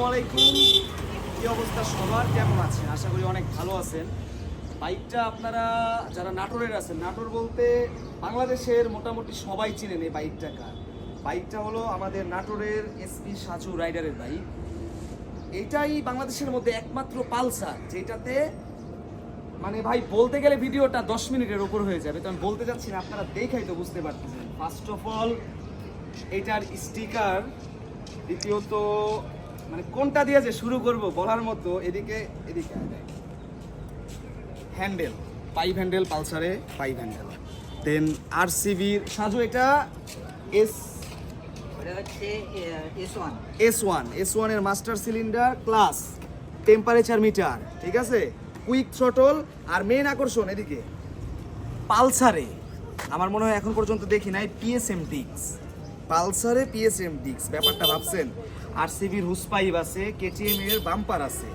আসসালামু আলাইকুম। কি অবস্থা সবার? কেমন আছেন? আশা করি অনেক ভালো আছেন। বাইকটা আপনারা যারা নাটোরের আছেন, নাটোর বলতে বাংলাদেশের মোটামুটি সবাই চিনেন এই বাইকটা কার? বাইকটা হলো আমাদের নাটোরের এসপি সাজু রাইডারের বাইক। এটাই বাংলাদেশের মধ্যে একমাত্র পালসার, যেটাতে মানে ভাই, বলতে গেলে ভিডিওটা দশ মিনিটের উপর হয়ে যাবে। তো আমি বলতে চাচ্ছি না, আপনারা দেখাই তো বুঝতে পারতেছেন। ফার্স্ট অফ অল এটার স্টিকার দ্বিতীয়ত মানে কোনটা দিয়ে যে শুরু করব বলার মতো এদিকে এদিকে। হ্যান্ডেল পাইপ হ্যান্ডেল পালসারে পাইপ হ্যান্ডেল দেন আর সিবির সাজু এটা S S one S one ওয়ানের master cylinder class temperature meter ঠিক আছে? কুইক থ্রটল আর মেন আকর্ষণ এদিকে। পালসারে আমার মনে হয় এখন পর্যন্ত দেখি নাই পিএসএম ডিক্স পালসারে পিএসএম ডিক্স ব্যাপারটা ভাবছেন? আর সিবির হুসপাইপ আছে কেটিএম এর বাম্পার আছে।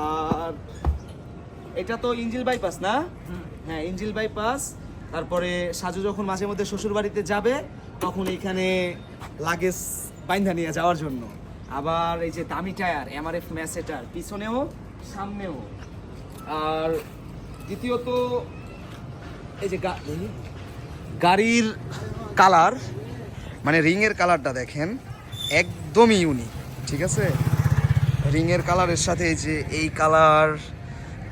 আর এটা তো ইঞ্জিল বাইপাস না? হ্যাঁ ইঞ্জিল বাইপাস তারপরে সাজু যখন মাঝে মধ্যে শ্বশুর বাড়িতে যাবে তখন এখানে লাগেজ বাইন্ধা নিয়ে যাওয়ার জন্য। আবার এই যে দামি টায়ার এমআরএফ ম্যাসেটার পিছনেও সামনেও। আর দ্বিতীয়ত এই যে গাড়ির কালার মানে রিংয়ের কালারটা দেখেন, একদমই ইউনিক ঠিক আছে? রিংয়ের কালারের সাথে যে এই কালার,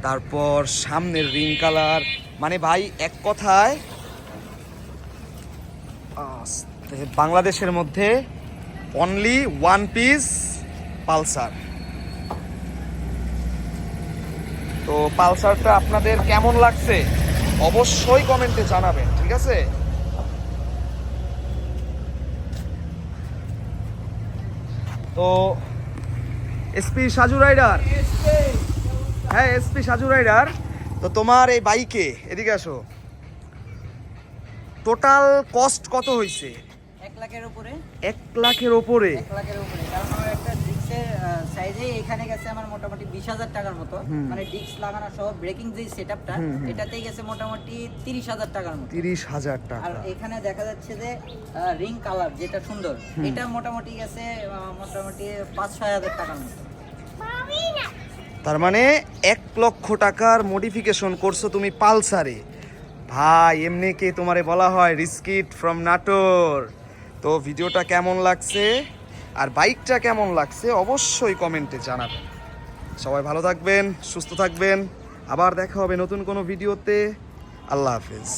তারপর সামনের রিং কালার মানে ভাই এক কথায় বাংলাদেশের মধ্যে অনলি ওয়ান পিস পালসার। তো পালসারটা আপনাদের কেমন লাগছে? অবশ্যই কমেন্টে জানাবেন, ঠিক আছে? তো এসপি সাজু রাইডার। হ্যাঁ এসপি সাজু রাইডার। তো তোমার এই বাইকে এদিকে আসো। টোটাল কস্ট কত হয়েছে এক লাখের উপরে। এক লাখের ওপরে এক লাখের উপরে। কারণ একটা ডিস্কের সাইজে এখানে গেছে আমার মোটামুটি বিশ হাজার টাকার মতো। মানে ডিস্ক লাগানো সহ ব্রেকিং যে সেট আপটা হুম, হুম। এটাতেই গেছে মোটামুটি তিরিশ হাজার টাকার মতো। তিরিশ হাজার আর এখানে দেখা যাচ্ছে যে রিং কালার যেটা সুন্দর এটা মোটামুটি গেছে মোটামুটি পাঁচ ছয় হাজার টাকার মতো। তার মানে এক লক্ষ টাকার মডিফিকেশন করছ তুমি পালসারে। ভাই এমনি কি তোমারে বলা হয় রিস্কিট ফ্রম নাটোর? তো ভিডিওটা কেমন লাগছে? আর বাইকটা কেমন লাগছে অবশ্যই কমেন্টে জানাবেন। সবাই ভালো থাকবেন, সুস্থ থাকবেন। আবার দেখা হবে নতুন কোনো ভিডিওতে। আল্লাহ হাফেজ।